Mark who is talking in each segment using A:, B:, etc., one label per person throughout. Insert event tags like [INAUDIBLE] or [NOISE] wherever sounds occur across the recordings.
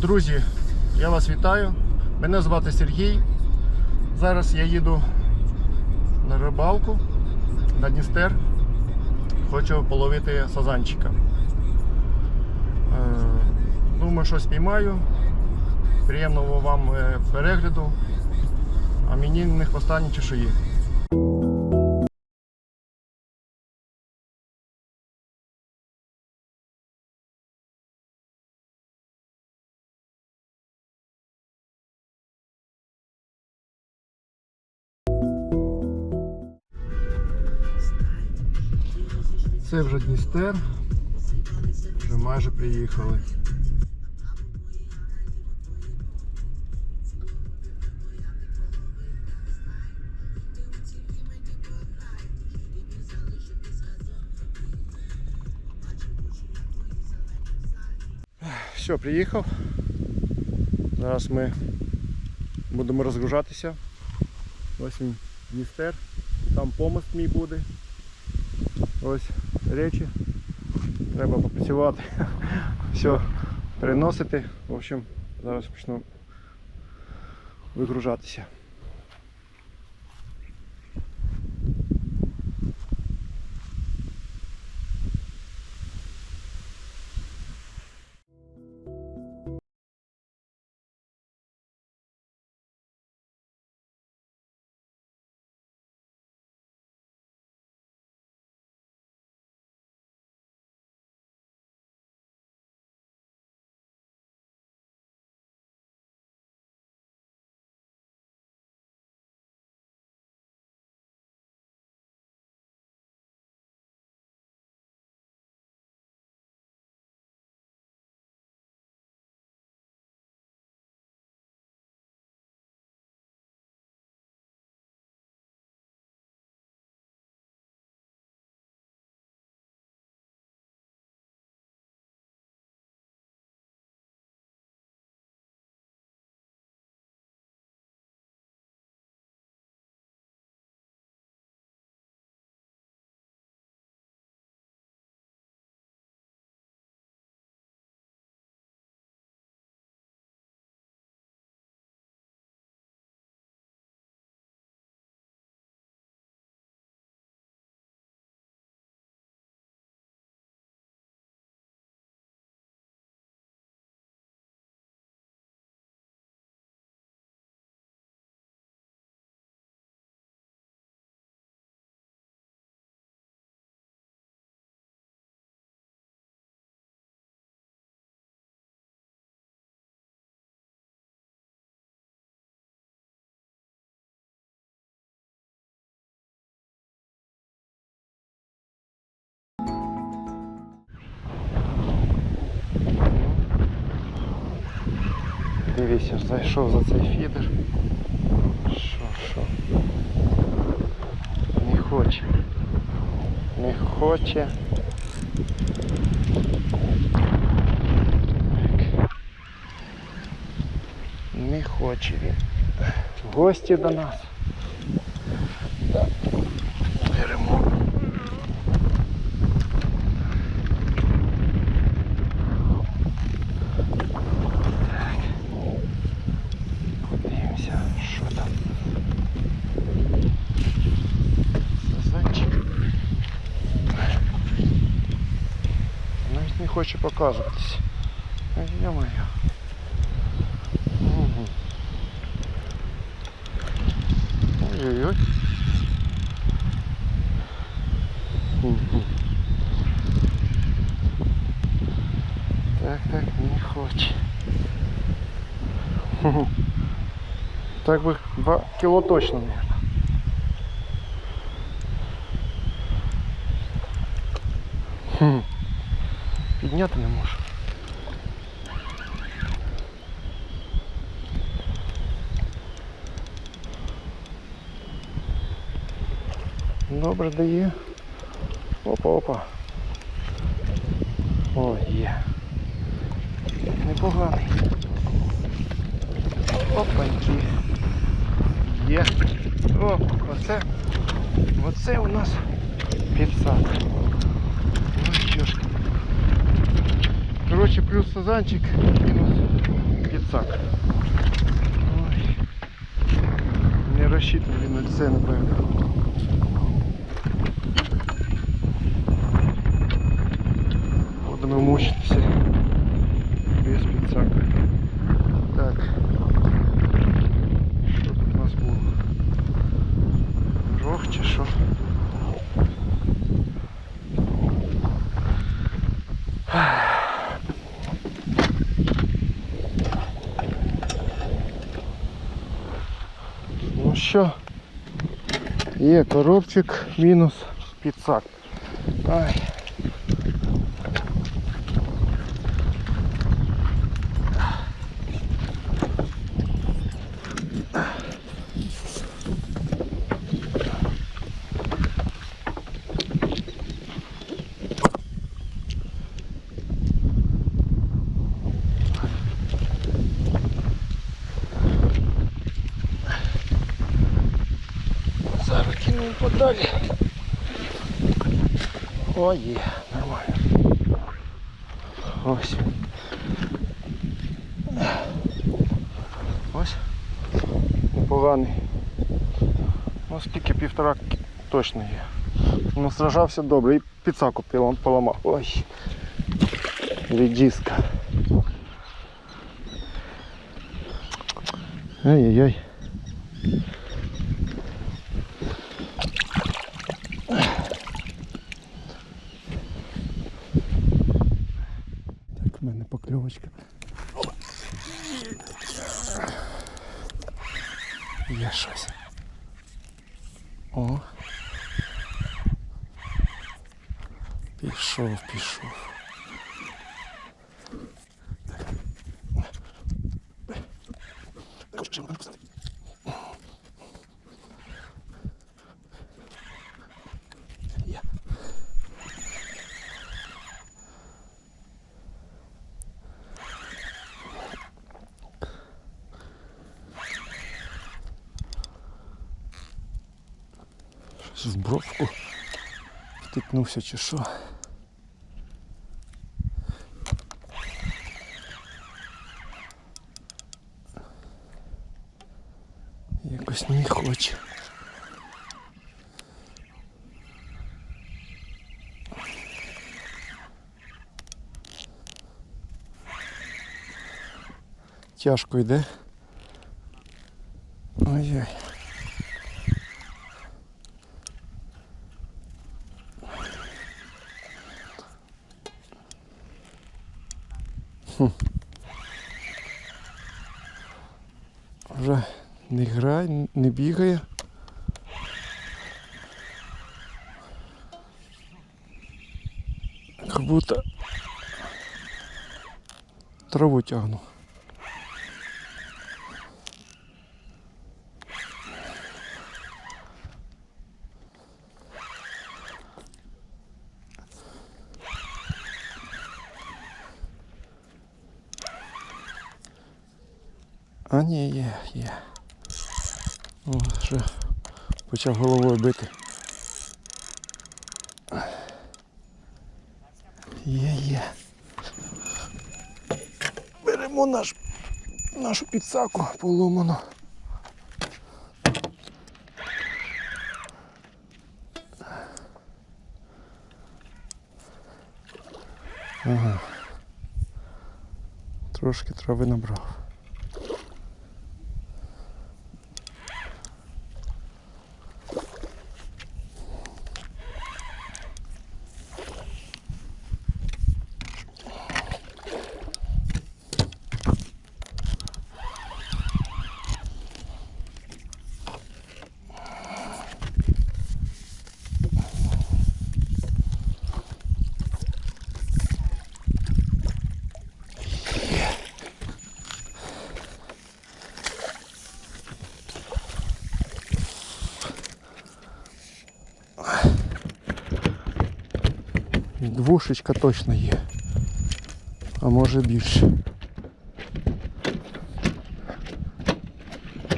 A: Друзі, я вас вітаю. Мене звати Сергій. Зараз я їду на рибалку на Дністер. Хочу половити сазанчика. Е, Думаю, що спіймаю. Приємного вам е, перегляду. А мені не хвостані чешуї. Це вже Дністер. Вже майже приїхали. Все, приїхав. Зараз ми будемо розгружатися. Ось він Дністер. Там помост мій буде. Ось речі. Треба попрацювати. [LAUGHS] Все, переносити. В общем, зараз почну вигружатися. Дивіться, зайшов за цей фідер. Що, що? Не хоче. Не хоче. Так. Не хоче він. В гості до нас. Показуватись. Ё-моё. Мгм. Ой-ой-ой. Мгм. Так, так, не хоче. Хм. [LAUGHS] Так бы 2 кило точно, наверное. Хм. Підняти не можу. Добре дає. Опа, опа. О, є. Непоганий. Опаньки. Є. О, оце. Оце у нас підсак. Ну що. Коротше, плюс сазанчик, мінус підсак. Ой. Не розчитаний на це, напевно. Будемо мучитися без підсака. Так. Що тут у нас було? Рог чи що? що, є коробчик мінус підсак. Ай. подалі. О, є, нормально. Ось. Ось. Непоганий. Ну скільки півтора к- точно є. Ну сражався добре і підсаку пілом поламав. Ой. Рідіска. Ай-яй-яй. мене покльовочка. Є щось. О. Пішов, пішов. В бровку втикнувся чи що. Якось не хоче. Тяжко йде. Вже не грає, не бігає. Як будто траву тягну. Ні, є, є. О, вже почав головою бити. Є, є. Беремо наш, нашу підсаку поломану. Ага. Трошки трави набрав. Двушечка точно є. А може більше.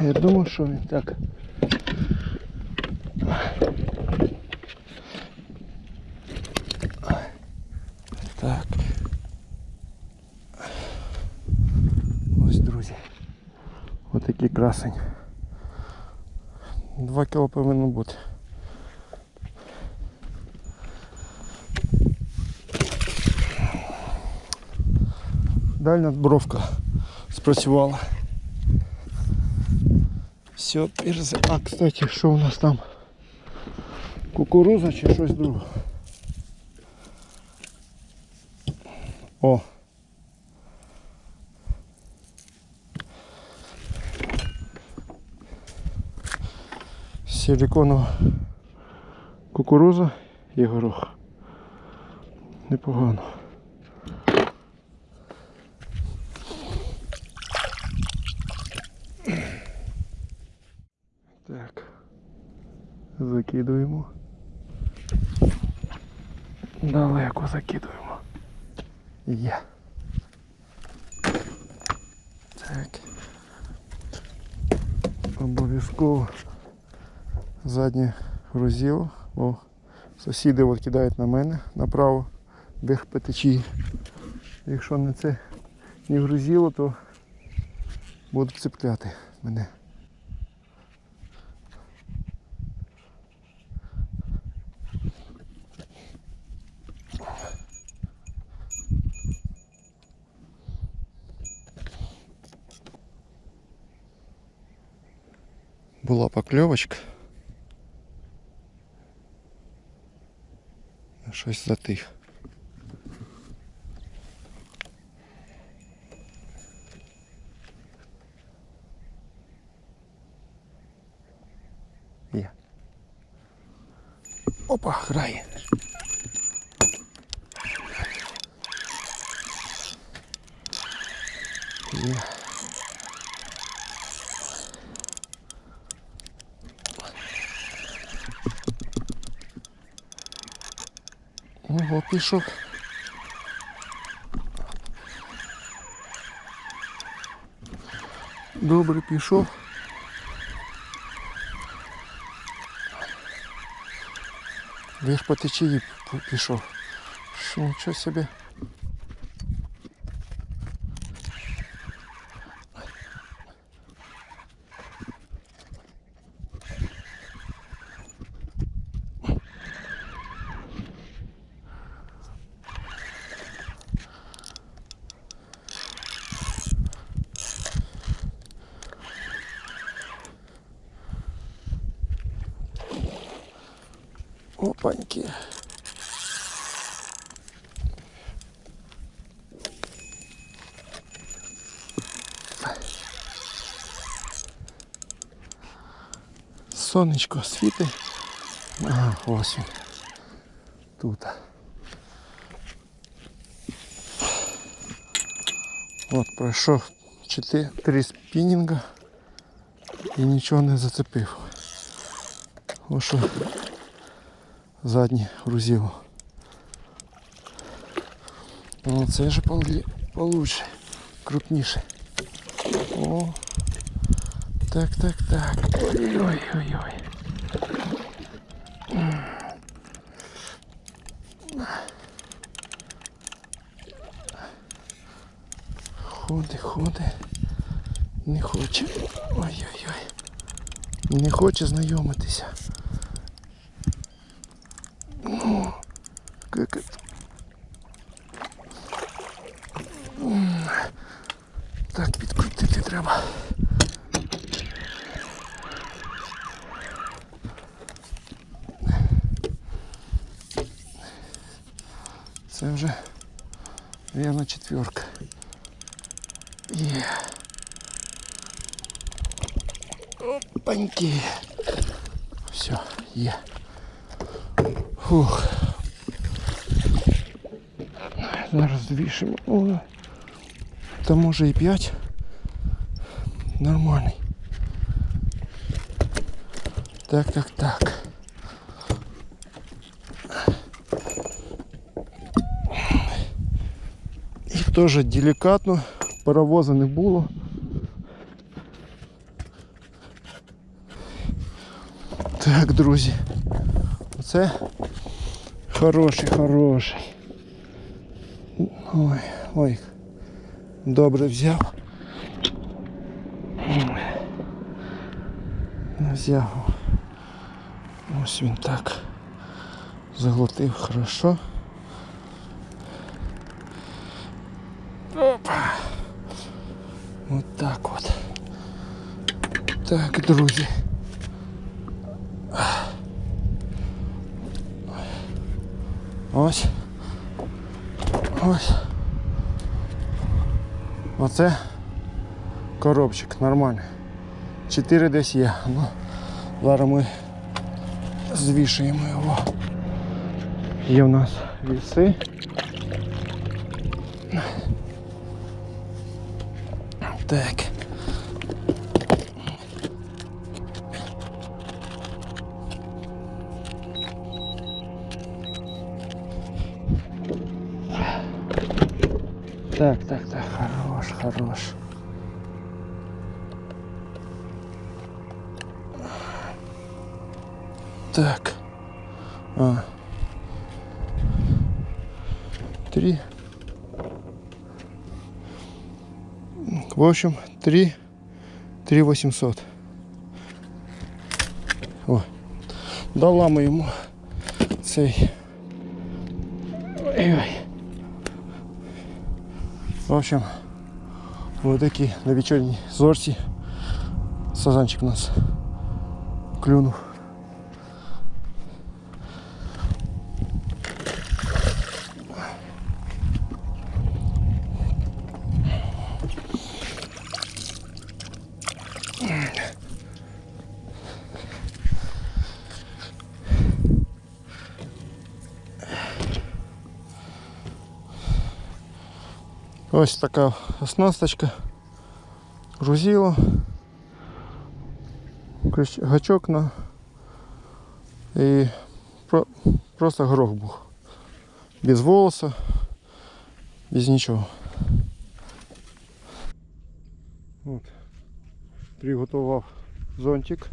A: Я думаю, що він так. Так. Ось, друзі. Отакий красень. Два кіло повинно бути. Дальня бровка спрацювала. Все, перзи. А, кстати, що у нас там? Кукуруза чи щось друге? О! Силіконова кукуруза і горох. Непогано. Закидуємо. Далеко закидуємо. Є. Так. Обов'язково заднє грузило, бо сусіди от кидають на мене направо, біг по течії. Якщо не це не грузило, то будуть цепляти мене. Була покльовочка. Щось затих. Ого, пішов. Добре пішов. Він ж по течії пішов. Що, нічого собі. Опаньки. Сонечко світить. Ага, ось він. Тут. От пройшов 4 спінінга і нічого не зацепив. Ось що заднє грузило. Ну це полі- получше, крупніше. О. Так, так, так. Ой-ой-ой. Ходи, ходи. Не хоче. Ой-ой-ой. Не хоче знайомитися. как это? М, Так, підкрутити треба. Це вже, вірно, четверка. Є. Опаньки. Все, є. Фух. Зараз звішимо. О, та може і 5. Нормальний. Так, так, так. І теж делікатно, паровоза не було. Так, друзі. Оце хороший, хороший. Ой, ой. Добре взяв. Ой.
B: взяв. Ось так. Заглотив хорошо. Опа. От так от. Так, друзі. Оце коробчик нормальний. Чотири десь є. Ну, зараз ми звішуємо його. Є в нас віси. Так. Так, так, так, хорош. Так. А. Три. В общем, три, три восемьсот. О, дала ми йому цей. Ой-ой. В общем, вот такі на вечірній зорці. Сазанчик у нас клюнув. Ось така оснасточка. Грузило. Крещ- Гачок на і про- просто горох був. Без волоса, без нічого. От. Приготував зонтик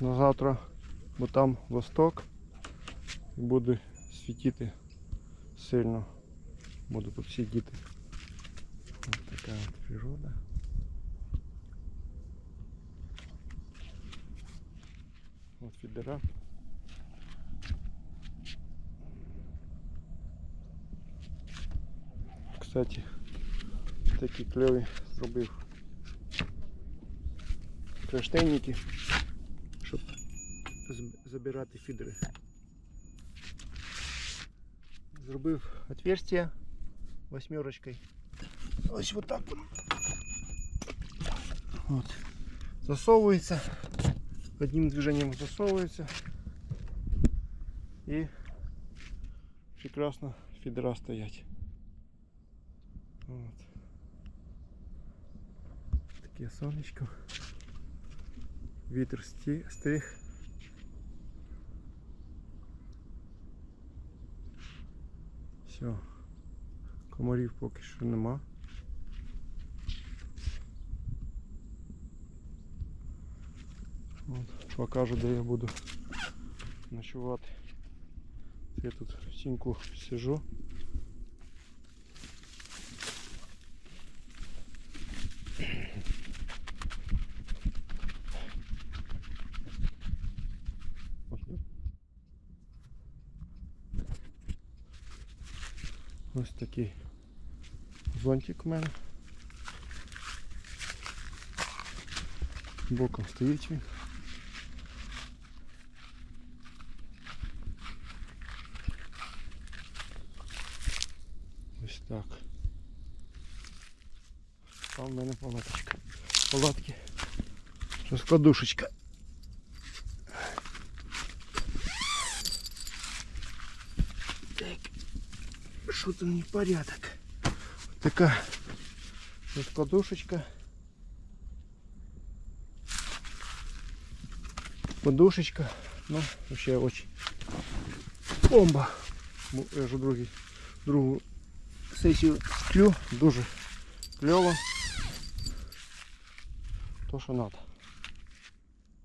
B: на завтра, бо там восток і буде світити сильно. Буду тут сидіти. Вот такая вот природа. Вот фідера. Кстати, такі кльові зробив кронштейники, щоб з- забирати фідери. Зробив отверстие восьмерочкой. Ось вот так вот. Вот. Засовывается. Одним движением засовывается. И прекрасно фидера стоять. Вот. Таке сонечко. Вітер сті- стриг. Все. Комарів поки що нема. От, покажу, де я буду ночувати. Це Я тут в сіньку сижу. Ось такий зонтик у мене. Боком стоїть він. Там в мене палаточка. Палатки. Розкладушечка. Так. Що там не порядок? Така розкладушечка. Подушечка. Ну, вообще очень бомба. Я вже другий, другу сесію клю. Дуже кльово. То, що надо.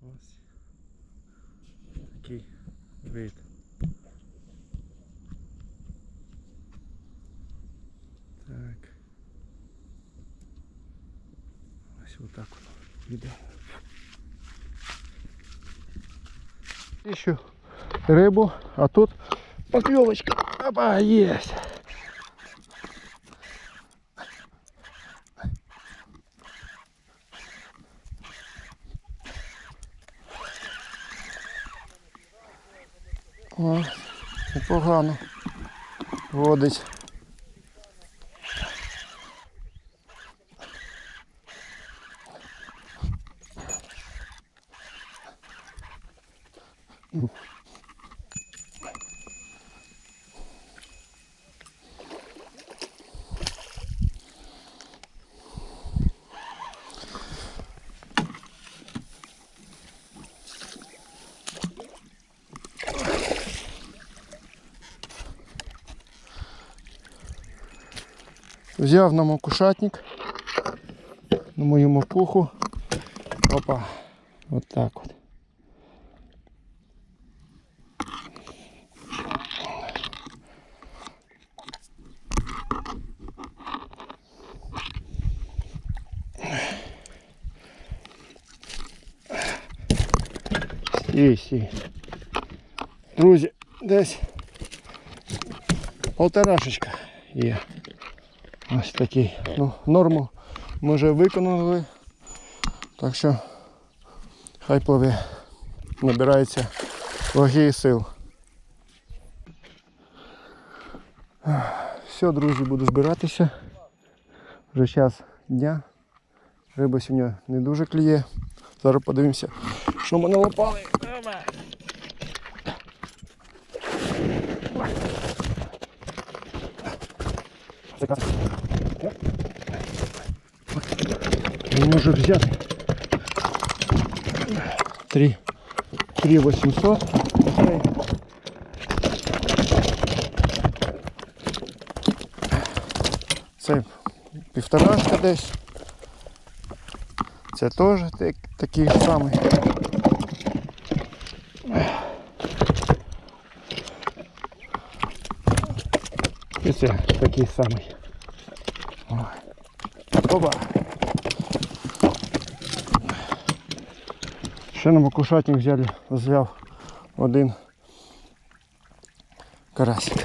B: Ось. Такий вид. Так. Ось отак воно йде. Ищу рибу, а тут поклевочка. Опа, есть. О, непогано. Водить. Взяв на макушатник, на мою макуху. Опа. Вот так вот. Стій, стій. Друзі, десь полторашечка є. Ось такий. Ну, норму ми вже виконали. Так що хай пливе. Набирається ваги і сил. Все, друзі, буду збиратися. Вже час дня. Риба сьогодні не дуже клює. Зараз подивимося, що ми налопали. Не може взяти. 3. 3 800. Це півторашка десь. Це теж так- такий самий. І це такий самий. Опа. Ще на макушатник взяли, взяв один карасик.